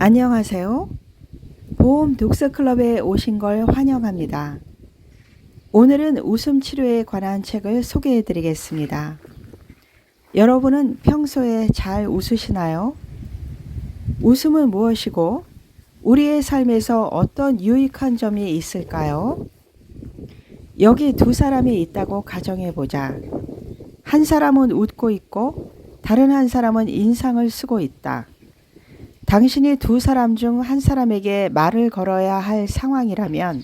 안녕하세요. 보험 독서 클럽에 오신 걸 환영합니다. 오늘은 웃음 치료에 관한 책을 소개해 드리겠습니다. 여러분은 평소에 잘 웃으시나요? 웃음은 무엇이고 우리의 삶에서 어떤 유익한 점이 있을까요? 여기 두 사람이 있다고 가정해 보자. 한 사람은 웃고 있고 다른 한 사람은 인상을 쓰고 있다. 당신이 두 사람 중 한 사람에게 말을 걸어야 할 상황이라면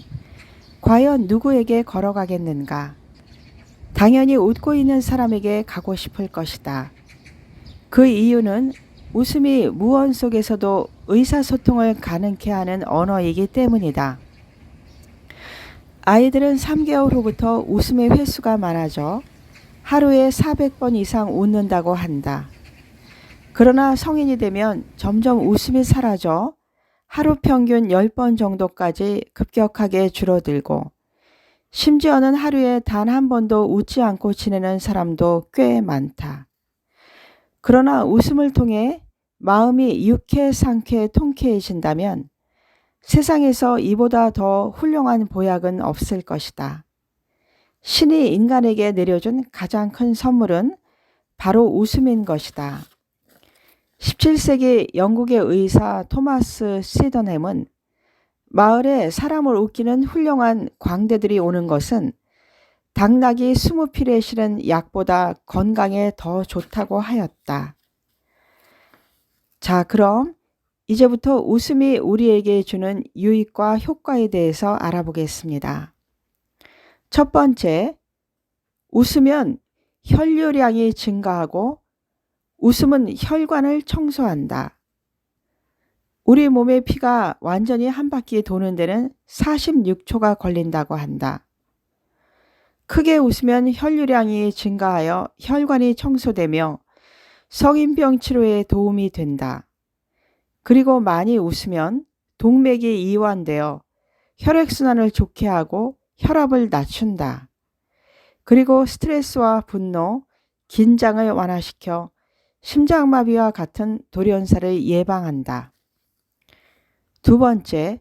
과연 누구에게 걸어가겠는가? 당연히 웃고 있는 사람에게 가고 싶을 것이다. 그 이유는 웃음이 무언 속에서도 의사소통을 가능케 하는 언어이기 때문이다. 아이들은 3개월 후부터 웃음의 횟수가 많아져 하루에 400번 이상 웃는다고 한다. 그러나 성인이 되면 점점 웃음이 사라져 하루 평균 10번 정도까지 급격하게 줄어들고 심지어는 하루에 단 한 번도 웃지 않고 지내는 사람도 꽤 많다. 그러나 웃음을 통해 마음이 유쾌, 상쾌, 통쾌해진다면 세상에서 이보다 더 훌륭한 보약은 없을 것이다. 신이 인간에게 내려준 가장 큰 선물은 바로 웃음인 것이다. 17세기 영국의 의사 토마스 시더햄은 마을에 사람을 웃기는 훌륭한 광대들이 오는 것은 당나귀 20필에 실은 약보다 건강에 더 좋다고 하였다. 자, 그럼 이제부터 웃음이 우리에게 주는 유익과 효과에 대해서 알아보겠습니다. 첫 번째, 웃으면 혈류량이 증가하고 웃음은 혈관을 청소한다. 우리 몸의 피가 완전히 한 바퀴 도는 데는 46초가 걸린다고 한다. 크게 웃으면 혈류량이 증가하여 혈관이 청소되며 성인병 치료에 도움이 된다. 그리고 많이 웃으면 동맥이 이완되어 혈액순환을 좋게 하고 혈압을 낮춘다. 그리고 스트레스와 분노, 긴장을 완화시켜 심장마비와 같은 돌연사를 예방한다. 두 번째,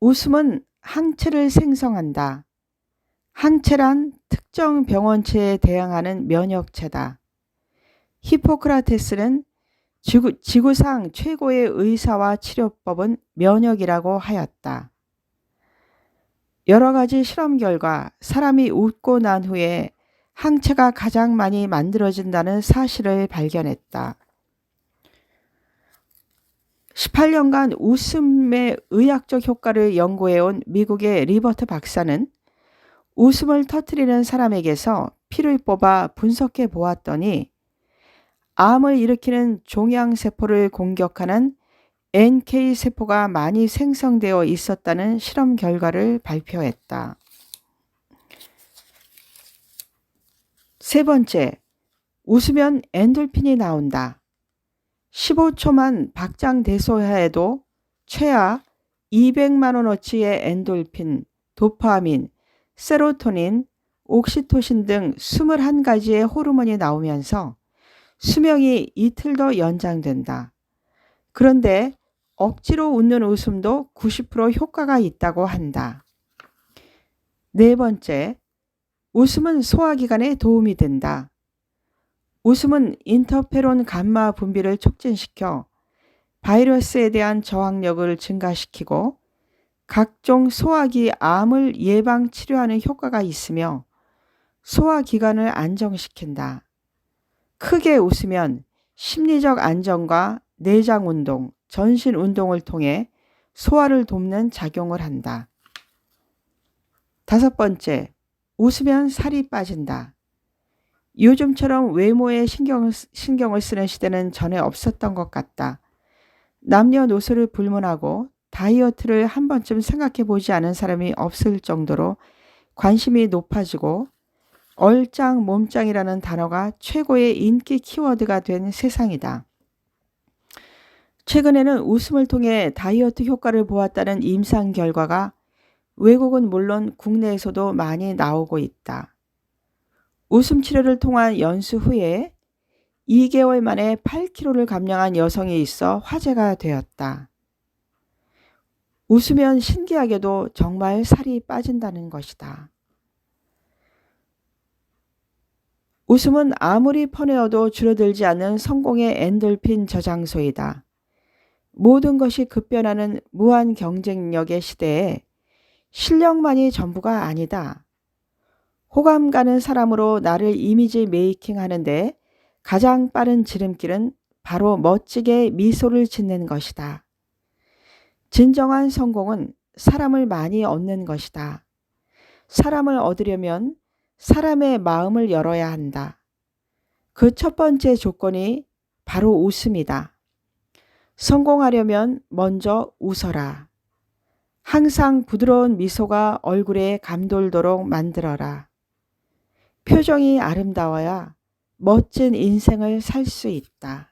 웃음은 항체를 생성한다. 항체란 특정 병원체에 대항하는 면역체다. 히포크라테스는 지구, 지구상 최고의 의사와 치료법은 면역이라고 하였다. 여러 가지 실험 결과 사람이 웃고 난 후에 항체가 가장 많이 만들어진다는 사실을 발견했다. 18년간 웃음의 의학적 효과를 연구해온 미국의 리버트 박사는 웃음을 터트리는 사람에게서 피를 뽑아 분석해 보았더니 암을 일으키는 종양세포를 공격하는 NK세포가 많이 생성되어 있었다는 실험 결과를 발표했다. 세 번째, 웃으면 엔돌핀이 나온다. 15초만 박장대소해도 최하 200만 원어치의 엔돌핀, 도파민, 세로토닌, 옥시토신 등 21가지의 호르몬이 나오면서 수명이 이틀 더 연장된다. 그런데 억지로 웃는 웃음도 90% 효과가 있다고 한다. 네 번째, 웃음은 소화기관에 도움이 된다. 웃음은 인터페론 감마 분비를 촉진시켜 바이러스에 대한 저항력을 증가시키고 각종 소화기 암을 예방 치료하는 효과가 있으며 소화기관을 안정시킨다. 크게 웃으면 심리적 안정과 내장 운동, 전신 운동을 통해 소화를 돕는 작용을 한다. 다섯 번째, 웃으면 살이 빠진다. 요즘처럼 외모에 신경, 신경을 쓰는 시대는 전에 없었던 것 같다. 남녀노소를 불문하고 다이어트를 한 번쯤 생각해 보지 않은 사람이 없을 정도로 관심이 높아지고 얼짱, 몸짱이라는 단어가 최고의 인기 키워드가 된 세상이다. 최근에는 웃음을 통해 다이어트 효과를 보았다는 임상 결과가 외국은 물론 국내에서도 많이 나오고 있다. 웃음 치료를 통한 연수 후에 2개월 만에 8kg를 감량한 여성이 있어 화제가 되었다. 웃으면 신기하게도 정말 살이 빠진다는 것이다. 웃음은 아무리 퍼내어도 줄어들지 않는 성공의 엔돌핀 저장소이다. 모든 것이 급변하는 무한 경쟁력의 시대에 실력만이 전부가 아니다. 호감 가는 사람으로 나를 이미지 메이킹 하는데 가장 빠른 지름길은 바로 멋지게 미소를 짓는 것이다. 진정한 성공은 사람을 많이 얻는 것이다. 사람을 얻으려면 사람의 마음을 열어야 한다. 그 첫 번째 조건이 바로 웃음이다. 성공하려면 먼저 웃어라. 항상 부드러운 미소가 얼굴에 감돌도록 만들어라. 표정이 아름다워야 멋진 인생을 살 수 있다.